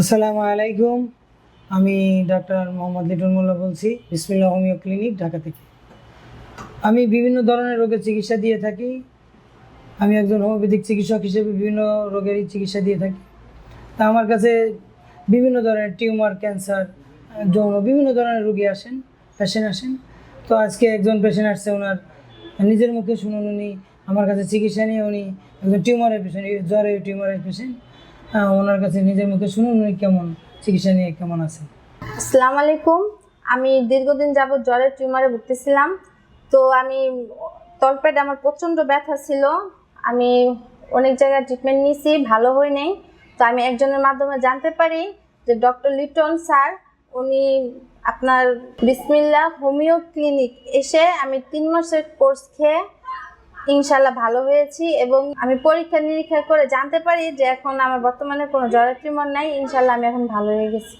আসসালামু আলাইকুম। আমি ডাক্তার মোহাম্মদ লিটন মোল্লা বলছি বিসমিল্লা হোমিও ক্লিনিক, ঢাকা থেকে। আমি বিভিন্ন ধরনের রোগের চিকিৎসা দিয়ে থাকি। আমি একজন হোমিওপ্যাথিক চিকিৎসক হিসেবে বিভিন্ন রোগেরই চিকিৎসা দিয়ে থাকি। তা আমার কাছে বিভিন্ন ধরনের টিউমার, ক্যান্সার, যৌন বিভিন্ন ধরনের রোগী আসেন পেশেন্ট আসেন। তো আজকে একজন পেশেন্ট আসছে, ওনার নিজের মুখে শুনুন উনি, আমার কাছে চিকিৎসা নিয়ে উনি একজন টিউমারের পেশেন্ট জ্বরে টিউমারের পেশেন্ট ওনার কাছে নিজের মুখে শুনুন, উনি কেমন, চিকিৎসা নিয়ে কেমন আছেন আসসালামু আলাইকুম। আমি দীর্ঘদিন যাবৎ জ্বরের টিউমারে ভুগতেছিলাম। তো আমি, তলপেট আমার প্রচণ্ড ব্যথা ছিল। আমি অনেক জায়গায় ট্রিটমেন্ট নিয়েছি, ভালো হয় নাই। তো আমি একজনের মাধ্যমে জানতে পারি যে ডক্টর লিটন স্যার, উনি আপনার বিসমিল্লা হোমিও ক্লিনিক এসে আমি তিন মাসের কোর্স খেয়ে ইনশাল্লাহ ভালো হয়েছি এবং আমি পরীক্ষা নিরীক্ষা করে জানতে পারি যে এখন আমার বর্তমানে কোনো জ্বরের টিউমার নাই ইনশাল্লাহ আমি এখন ভালো হয়ে গেছি।